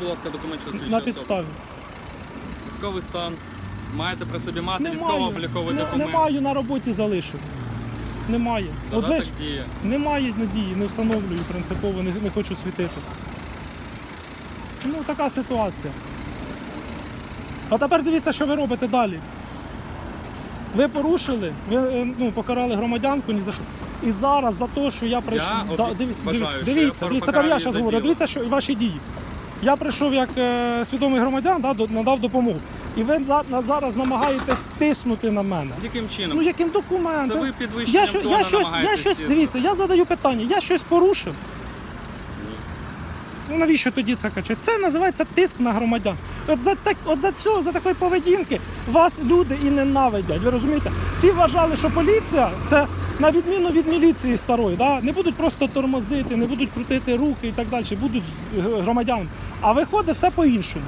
будь ласка, документ, що свідчить на особу. підставі. Військовий стан. Маєте при собі мати Не військово-обліковий не, документ. не маю на роботі залишив. Немає. От ви Додаток ж діє. немає надії, не встановлюю принципово, не, не хочу світити. Ну, така ситуація. А тепер дивіться, що ви робите далі. Ви порушили, ви е, ну, покарали громадянку ні за що. І зараз за те, що я прийшов. Обі- вважаю, дивіться, що я дивіться, тепер я її зараз за говорю. діло. Дивіться, що ваші дії. Я прийшов як е, свідомий громадян, да, до- надав допомогу. І ви за- на- зараз намагаєтесь тиснути на мене. Яким чином? Ну яким документом? Це ви підвищенням я, що, я щось, я намагаєтесь щось, тиснути. дивіться, я задаю питання, я щось порушив. Ну навіщо тоді це качати? Це називається тиск на громадян. От за так, от за цього, за такої поведінки вас люди і ненавидять. Ви розумієте? Всі вважали, що поліція це на відміну від міліції старої, да? не будуть просто тормозити, не будуть крутити руки і так далі, будуть з- громадянам. А виходить все по-іншому.